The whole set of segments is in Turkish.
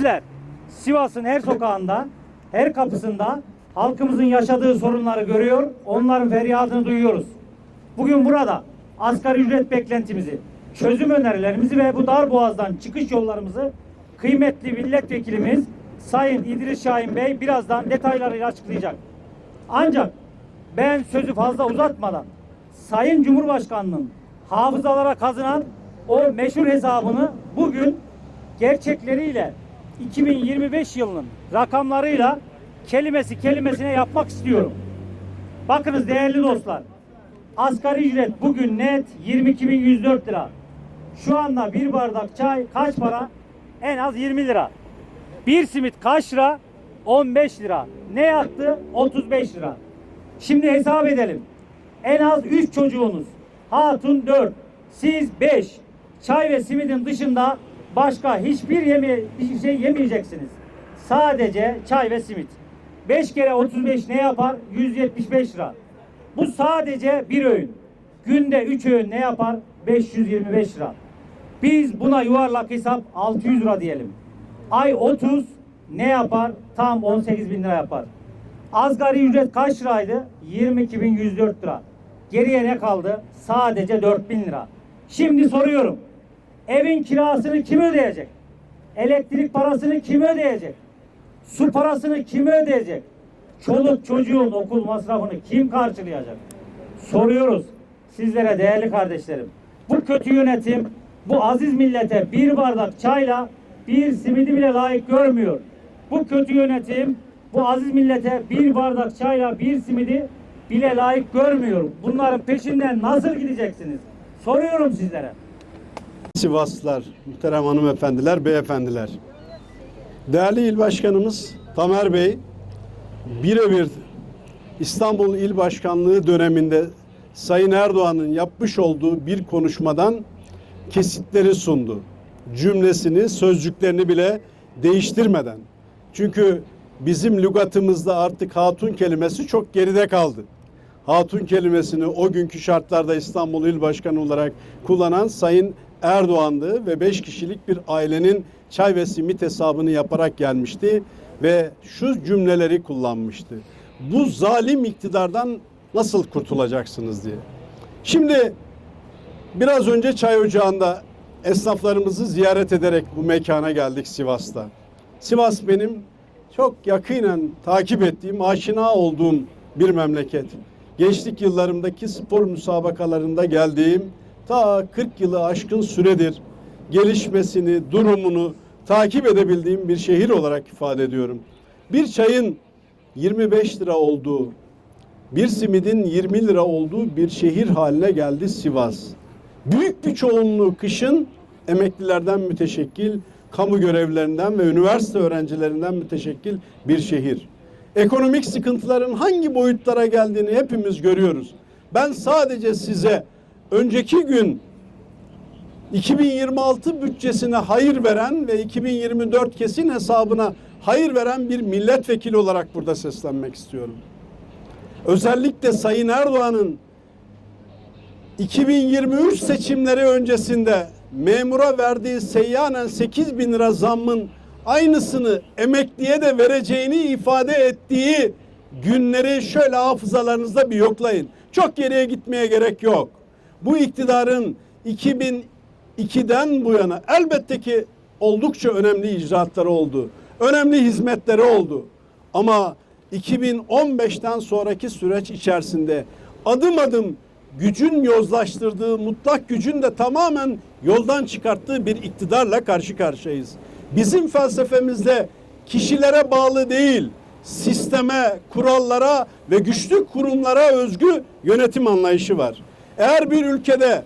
Bizler Sivas'ın her sokağında, her kapısında halkımızın yaşadığı sorunları görüyor, onların feryadını duyuyoruz. Bugün burada asgari ücret beklentimizi, çözüm önerilerimizi ve bu dar boğazdan çıkış yollarımızı kıymetli milletvekilimiz Sayın İdris Şahin Bey birazdan detaylarıyla açıklayacak. Ancak ben sözü fazla uzatmadan Sayın Cumhurbaşkanı'nın hafızalara kazınan o meşhur hesabını bugün gerçekleriyle 2025 yılının rakamlarıyla kelimesi kelimesine yapmak istiyorum. Bakınız değerli dostlar. Asgari ücret bugün net 22.104 lira. Şu anda bir bardak çay kaç para? En az 20 lira. Bir simit kaç lira? 15 lira. Ne yaktı? 35 lira. Şimdi hesap edelim. En az 3 çocuğunuz. Hatun 4. Siz 5. Çay ve simidin dışında başka hiçbir yeme bir şey yemeyeceksiniz. Sadece çay ve simit. 5 kere 35 ne yapar? 175 lira. Bu sadece bir öğün. Günde 3 öğün ne yapar? 525 lira. Biz buna yuvarlak hesap 600 lira diyelim. Ay 30 ne yapar? Tam 18 bin lira yapar. Asgari ücret kaç liraydı? 22.104 lira. Geriye ne kaldı? Sadece 4000 lira. Şimdi soruyorum. Evin kirasını kim ödeyecek? Elektrik parasını kim ödeyecek? Su parasını kim ödeyecek? Çoluk çocuğun okul masrafını kim karşılayacak? Soruyoruz sizlere değerli kardeşlerim. Bu kötü yönetim bu aziz millete bir bardak çayla bir simidi bile layık görmüyor. Bu kötü yönetim bu aziz millete bir bardak çayla bir simidi bile layık görmüyor. Bunların peşinden nasıl gideceksiniz? Soruyorum sizlere. Sivaslılar, muhterem hanımefendiler, beyefendiler. Değerli İl Başkanımız Tamer Bey, birebir İstanbul İl Başkanlığı döneminde Sayın Erdoğan'ın yapmış olduğu bir konuşmadan kesitleri sundu. Cümlesini, sözcüklerini bile değiştirmeden. Çünkü bizim lügatımızda artık hatun kelimesi çok geride kaldı. Hatun kelimesini o günkü şartlarda İstanbul İl Başkanı olarak kullanan Sayın Erdoğan'dı ve beş kişilik bir ailenin çay ve simit hesabını yaparak gelmişti ve şu cümleleri kullanmıştı. Bu zalim iktidardan nasıl kurtulacaksınız diye. Şimdi biraz önce çay ocağında esnaflarımızı ziyaret ederek bu mekana geldik Sivas'ta. Sivas benim çok yakinen takip ettiğim, aşina olduğum bir memleket. Gençlik yıllarımdaki spor müsabakalarında geldiğim ta 40 yılı aşkın süredir gelişmesini, durumunu takip edebildiğim bir şehir olarak ifade ediyorum. Bir çayın 25 lira olduğu, bir simidin 20 lira olduğu bir şehir haline geldi Sivas. Büyük bir çoğunluğu kışın emeklilerden müteşekkil, kamu görevlilerinden ve üniversite öğrencilerinden müteşekkil bir şehir. Ekonomik sıkıntıların hangi boyutlara geldiğini hepimiz görüyoruz. Ben sadece size önceki gün 2026 bütçesine hayır veren ve 2024 kesin hesabına hayır veren bir milletvekili olarak burada seslenmek istiyorum. Özellikle Sayın Erdoğan'ın 2023 seçimleri öncesinde memura verdiği seyyanen 8 bin lira zammın aynısını emekliye de vereceğini ifade ettiği günleri şöyle hafızalarınızda bir yoklayın. Çok geriye gitmeye gerek yok. Bu iktidarın 2002'den bu yana elbette ki oldukça önemli icraatları oldu. Önemli hizmetleri oldu. Ama 2015'ten sonraki süreç içerisinde adım adım gücün yozlaştırdığı, mutlak gücün de tamamen yoldan çıkarttığı bir iktidarla karşı karşıyayız. Bizim felsefemizde kişilere bağlı değil, sisteme, kurallara ve güçlü kurumlara özgü yönetim anlayışı var. Eğer bir ülkede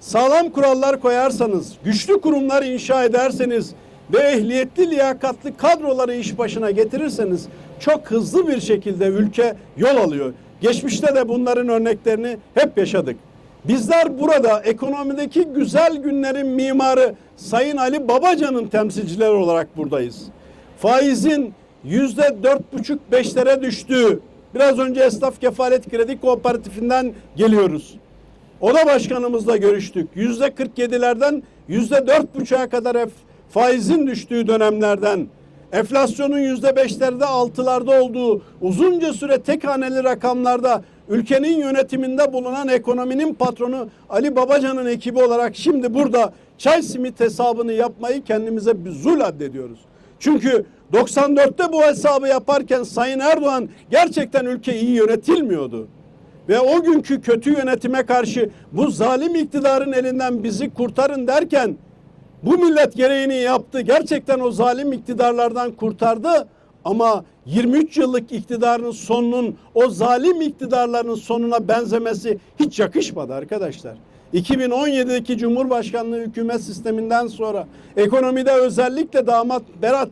sağlam kurallar koyarsanız, güçlü kurumlar inşa ederseniz ve ehliyetli, liyakatlı kadroları iş başına getirirseniz çok hızlı bir şekilde ülke yol alıyor. Geçmişte de bunların örneklerini hep yaşadık. Bizler burada ekonomideki güzel günlerin mimarı Sayın Ali Babacan'ın temsilcileri olarak buradayız. Faizin yüzde dört buçuk beşlere düştüğü, biraz önce Esnaf Kefalet Kredi Kooperatifinden geliyoruz. Oda başkanımızla görüştük. Yüzde 47'lerden yüzde dört buçuğa kadar faizin düştüğü dönemlerden, enflasyonun yüzde beşlerde altılarda olduğu uzunca süre tek haneli rakamlarda ülkenin yönetiminde bulunan ekonominin patronu Ali Babacan'ın ekibi olarak şimdi burada çay simit hesabını yapmayı kendimize bir zul addediyoruz. Çünkü 94'te bu hesabı yaparken Sayın Erdoğan gerçekten ülke iyi yönetilmiyordu. Ve o günkü kötü yönetime karşı bu zalim iktidarın elinden bizi kurtarın derken bu millet gereğini yaptı. Gerçekten o zalim iktidarlardan kurtardı ama 23 yıllık iktidarın sonunun o zalim iktidarların sonuna benzemesi hiç yakışmadı arkadaşlar. 2017'deki Cumhurbaşkanlığı hükümet sisteminden sonra ekonomide özellikle damat Berat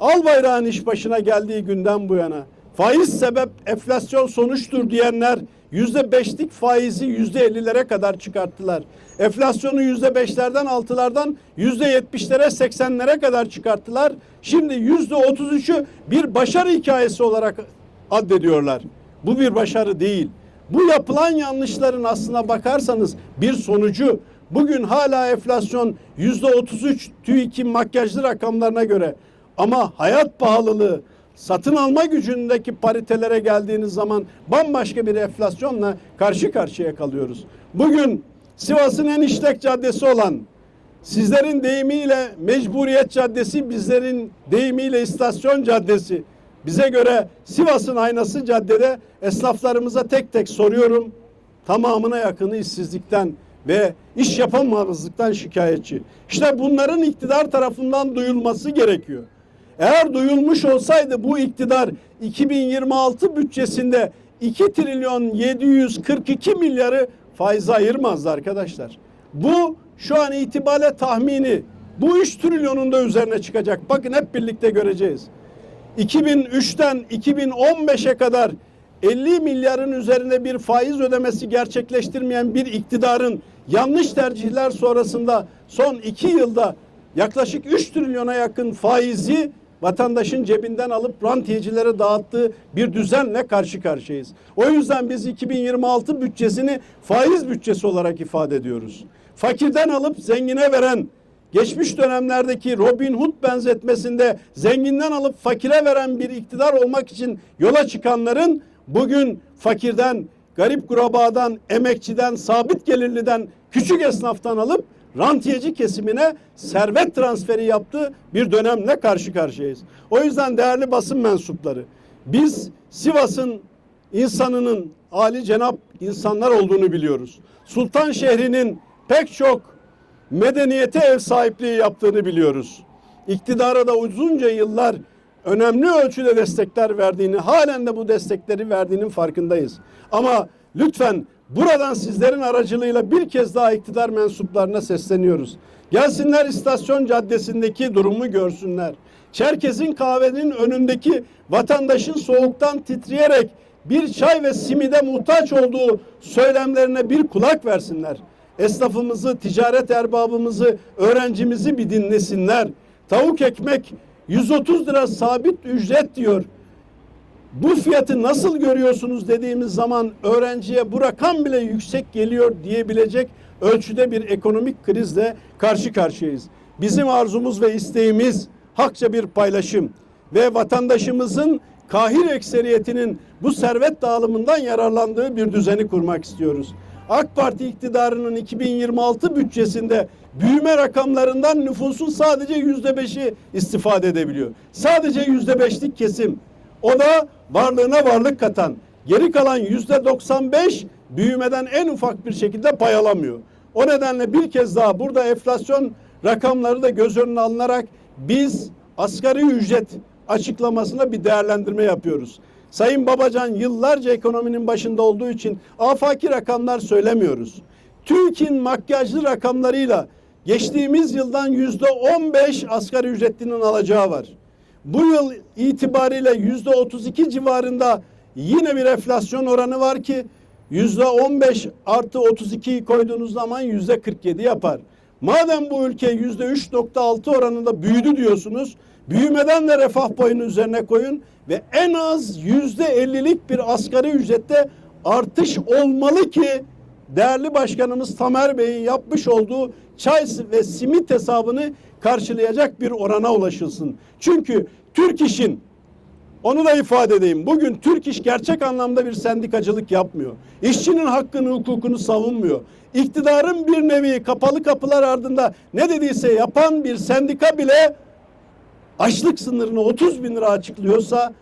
Albayrak'ın iş başına geldiği günden bu yana faiz sebep enflasyon sonuçtur diyenler yüzde beşlik faizi yüzde ellilere kadar çıkarttılar. Enflasyonu yüzde beşlerden altılardan yüzde yetmişlere seksenlere kadar çıkarttılar. Şimdi yüzde otuz üçü bir başarı hikayesi olarak addediyorlar. Bu bir başarı değil. Bu yapılan yanlışların aslına bakarsanız bir sonucu bugün hala enflasyon yüzde otuz üç TÜİK'in makyajlı rakamlarına göre ama hayat pahalılığı satın alma gücündeki paritelere geldiğiniz zaman bambaşka bir enflasyonla karşı karşıya kalıyoruz. Bugün Sivas'ın en işlek caddesi olan sizlerin deyimiyle mecburiyet caddesi, bizlerin deyimiyle istasyon caddesi. Bize göre Sivas'ın aynası caddede esnaflarımıza tek tek soruyorum. Tamamına yakını işsizlikten ve iş yapamamazlıktan şikayetçi. İşte bunların iktidar tarafından duyulması gerekiyor. Eğer duyulmuş olsaydı bu iktidar 2026 bütçesinde 2 trilyon 742 milyarı faize ayırmazdı arkadaşlar. Bu şu an itibariyle tahmini. Bu 3 trilyonun da üzerine çıkacak. Bakın hep birlikte göreceğiz. 2003'ten 2015'e kadar 50 milyarın üzerinde bir faiz ödemesi gerçekleştirmeyen bir iktidarın yanlış tercihler sonrasında son iki yılda yaklaşık 3 trilyona yakın faizi vatandaşın cebinden alıp rantiyecilere dağıttığı bir düzenle karşı karşıyayız. O yüzden biz 2026 bütçesini faiz bütçesi olarak ifade ediyoruz. Fakirden alıp zengine veren geçmiş dönemlerdeki Robin Hood benzetmesinde zenginden alıp fakire veren bir iktidar olmak için yola çıkanların bugün fakirden, garip kurabadan, emekçiden, sabit gelirliden, küçük esnaftan alıp rantiyeci kesimine servet transferi yaptığı bir dönemle karşı karşıyayız. O yüzden değerli basın mensupları biz Sivas'ın insanının Ali cenap insanlar olduğunu biliyoruz. Sultan şehrinin pek çok medeniyete ev sahipliği yaptığını biliyoruz. İktidara da uzunca yıllar önemli ölçüde destekler verdiğini, halen de bu destekleri verdiğinin farkındayız. Ama lütfen buradan sizlerin aracılığıyla bir kez daha iktidar mensuplarına sesleniyoruz. Gelsinler istasyon caddesindeki durumu görsünler. Çerkez'in kahvenin önündeki vatandaşın soğuktan titreyerek bir çay ve simide muhtaç olduğu söylemlerine bir kulak versinler esnafımızı, ticaret erbabımızı, öğrencimizi bir dinlesinler. Tavuk ekmek 130 lira sabit ücret diyor. Bu fiyatı nasıl görüyorsunuz dediğimiz zaman öğrenciye bu rakam bile yüksek geliyor diyebilecek ölçüde bir ekonomik krizle karşı karşıyayız. Bizim arzumuz ve isteğimiz hakça bir paylaşım ve vatandaşımızın kahir ekseriyetinin bu servet dağılımından yararlandığı bir düzeni kurmak istiyoruz. AK Parti iktidarının 2026 bütçesinde büyüme rakamlarından nüfusun sadece yüzde beşi istifade edebiliyor. Sadece yüzde beşlik kesim. O da varlığına varlık katan. Geri kalan yüzde 95 büyümeden en ufak bir şekilde pay alamıyor. O nedenle bir kez daha burada enflasyon rakamları da göz önüne alınarak biz asgari ücret açıklamasına bir değerlendirme yapıyoruz. Sayın Babacan yıllarca ekonominin başında olduğu için afaki rakamlar söylemiyoruz. TÜİK'in makyajlı rakamlarıyla geçtiğimiz yıldan yüzde on beş asgari ücretlinin alacağı var. Bu yıl itibariyle yüzde otuz iki civarında yine bir enflasyon oranı var ki yüzde on beş artı otuz ikiyi koyduğunuz zaman yüzde kırk yedi yapar. Madem bu ülke yüzde üç nokta altı oranında büyüdü diyorsunuz, büyümeden de refah payını üzerine koyun ve en az yüzde ellilik bir asgari ücrette artış olmalı ki değerli başkanımız Tamer Bey'in yapmış olduğu çay ve simit hesabını karşılayacak bir orana ulaşılsın. Çünkü Türk İş'in onu da ifade edeyim. Bugün Türk İş gerçek anlamda bir sendikacılık yapmıyor. İşçinin hakkını, hukukunu savunmuyor. İktidarın bir nevi kapalı kapılar ardında ne dediyse yapan bir sendika bile açlık sınırını 30 bin lira açıklıyorsa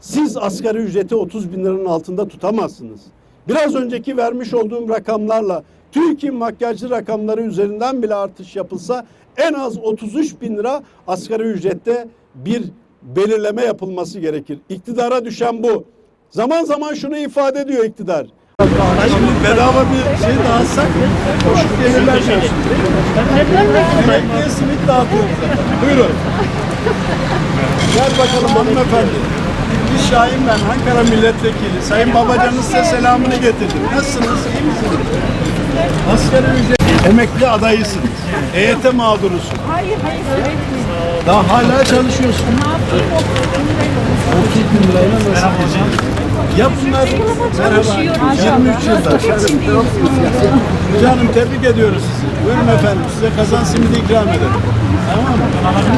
siz asgari ücreti 30 bin liranın altında tutamazsınız. Biraz önceki vermiş olduğum rakamlarla TÜİK'in makyajlı rakamları üzerinden bile artış yapılsa en az 33 bin lira asgari ücrette bir belirleme yapılması gerekir. İktidara düşen bu. Zaman zaman şunu ifade ediyor iktidar. Şimdi bedava bir şey dağıtsak koşup gelirler diyorsun. Emekliye simit dağıtıyoruz. Buyurun. Gel bakalım hanımefendi. Bir Şahin ben, Ankara Milletvekili. Sayın Babacan'ın size selamını getirdim. Nasılsınız, iyi misiniz? Asgari ücret emekli adayısınız. EYT mağdurusun. Hayır hayır öğretmenim. Daha hala çalışıyorsun. Ne yapayım okudum ben 30 bin lirayla nasıl? Ya bunlar merhaba 23 yılda. Canım tebrik ediyoruz sizi. Buyurun efendim size kazan simidi ikram edelim. Tamam mı?